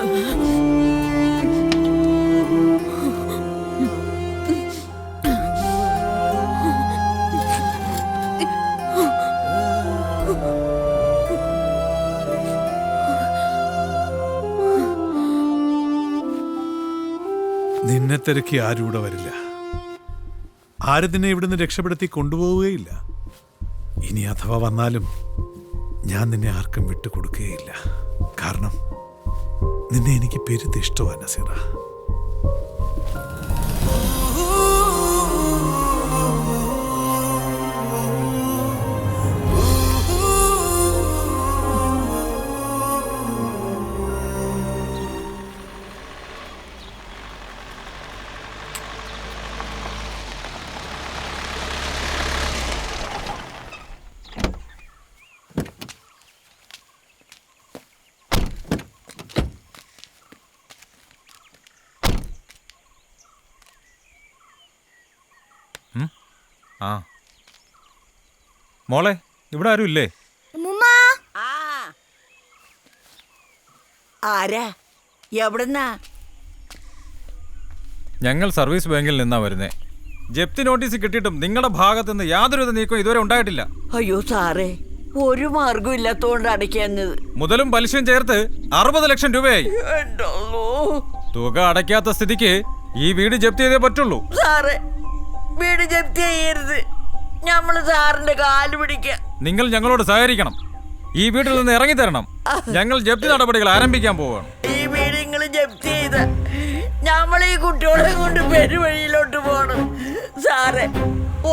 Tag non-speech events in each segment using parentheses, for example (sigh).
നിന്നെ തിരക്കി ആരും ഇവിടെ വരില്ല. ആരും നിന്നെ ഇവിടുന്ന് രക്ഷപ്പെടുത്തി കൊണ്ടുപോവുകയില്ല. ഇനി അഥവാ വന്നാലും ഞാൻ നിന്നെ ആർക്കും വിട്ടുകൊടുക്കുകയില്ല. കാരണം നിന്നെ എനിക്ക് പെരുത്തിഷ്ടമാണ് നസീറ. ആ. മോളെ ഇവിടെ ആരും ഇല്ലേ? ആ ആരാ? എവിടുന്നാ? ഞങ്ങൾ സർവീസ് ബാങ്കിൽ നിന്നാ വരുന്നേ. ജപ്തി നോട്ടീസ് കിട്ടിയിട്ടും നിങ്ങളുടെ ഭാഗത്തു നിന്ന് യാതൊരുവിധ നീക്കവും ഇതുവരെ ഉണ്ടായിട്ടില്ല. അയ്യോ സാറേ. ഒരു മാർഗം ഇല്ലാത്തോണ്ട് അടയ്ക്കുന്നത് മുതലും പലിശയും ചേർത്ത് അറുപത് ലക്ഷം രൂപയായി. തുക അടയ്ക്കാത്ത സ്ഥിതിക്ക് ഈ വീട് ജപ്തി ചെയ്തേ പറ്റുള്ളൂ. സാറേ വീട് ജപ്തി ചെയ്യരുത്. ഞമ്മൾ സാറിന്റെ കാൽ പിടിക്ക. നിങ്ങൾ ഞങ്ങളോട് സഹകരിക്കണം. ഈ വീട്ടിൽ നിന്ന് ഇറങ്ങി തരണം. ഞങ്ങൾ ജപ്തി നടപടികൾ ആരംഭിക്കാൻ പോവുകയാണ്. ഈ വീട് നിങ്ങൾ ജപ്തി ചെയ്ത. ഞമ്മൾ ഈ കുട്ടികളെ കൊണ്ട് പെരുവഴിയിലോട്ട് പോകണം സാറേ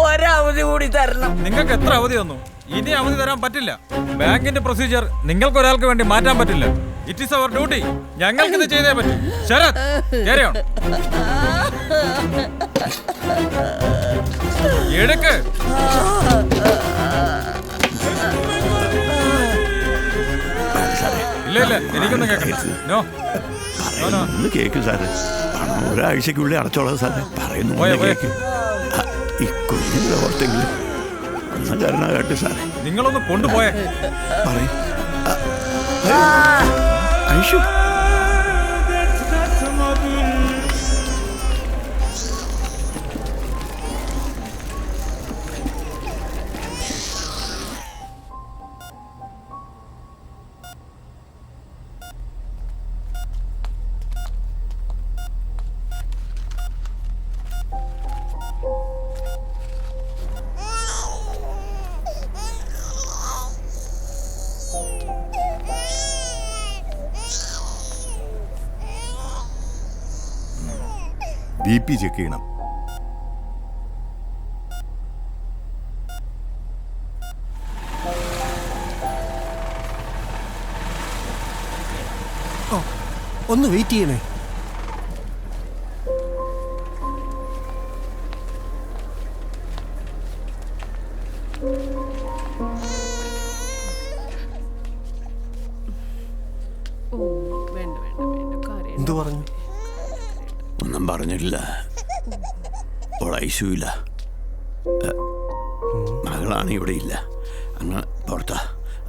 ഒരവധി കൂടി തരണം. നിങ്ങൾക്ക് എത്ര അവധി തന്നു? ഇനി അവധി തരാൻ പറ്റില്ല. ബാങ്കിന്റെ പ്രൊസീജിയർ നിങ്ങൾക്ക് ഒരാൾക്ക് വേണ്ടി മാറ്റാൻ പറ്റില്ല. ഇറ്റ് ഈസ് അവർ ഡ്യൂട്ടി ഞങ്ങൾക്ക് ഇത് ചെയ്തേ പറ്റും. ശരത് carry (laughs) സാറേ ഇല്ല ഇല്ല എനിക്കൊന്നും കേൾക്കണ്ട നോ. ഒന്ന് കേക്ക് സാറേ. പണം ഒരാഴ്ചക്കുള്ളിൽ അടച്ചോളാം സാറേ. പറയുന്നു കേക്ക്. ആ, ഈ കുഞ്ഞിന്റെ ഓർത്തെങ്കിലും ഒന്ന് കരുണാകട്ടെ സാറേ. നിങ്ങളൊന്ന് കൊണ്ടുപോയേ. പറയും. ഐഷു. ബി പി ചെക്ക് ചെയ്യണം. ഒന്ന് വെയിറ്റ് ചെയ്യണേ. വേണ്ട വേണ്ട വേണ്ട. കാര്യം എന്തു പറഞ്ഞു? പറഞ്ഞിട്ടില്ല. ഏ, മകളാണ് ഇവിടെ ഇല്ല. അങ്ങ് പുറത്താ.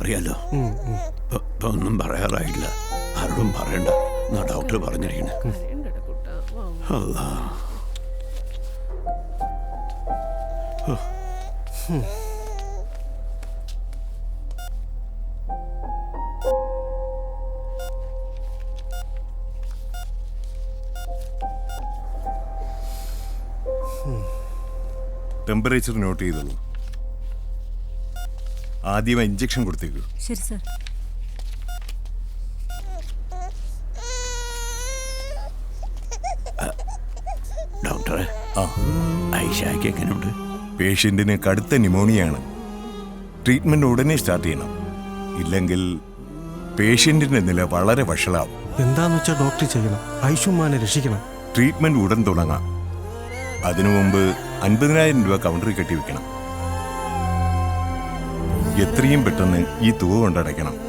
അറിയാലോ? ഇപ്പൊ- ഒന്നും പറയാറായില്ല ആരോടും പറയണ്ട. എന്നാ ഡോക്ടർ പറഞ്ഞിരിക്കണേ. അല്ലാ ടെമ്പറേച്ചർ നോട്ട് ചെയ്തോളൂ ആദ്യം ഇഞ്ചക്ഷൻ കൊടുത്തേക്കൂ. ശരി സർ ഡോക്ടറെ ആ. ഐഷയ്ക്ക് എങ്ങനെയുണ്ട് പേഷ്യന്റിന് കടുത്ത ന്യൂമോണിയാണ് ട്രീറ്റ്മെന്റ് ഉടനെ സ്റ്റാർട്ട് ചെയ്യണം. ഇല്ലെങ്കിൽ പേഷ്യന്റിന്റെ നില വളരെ വഷളാവും. എന്താന്ന് വെച്ചാൽ ഡോക്ടർ ചെയ്യണം. ഐഷുമാനെ രക്ഷിക്കണം. ട്രീറ്റ്മെന്റ് ഉടൻ തുടങ്ങാം. അതിനു മുമ്പ് അൻപതിനായിരം രൂപ കൗണ്ടറിൽ കെട്ടിവെക്കണം. എത്രയും പെട്ടെന്ന് ഈ തുക കൊണ്ടടയ്ക്കണം.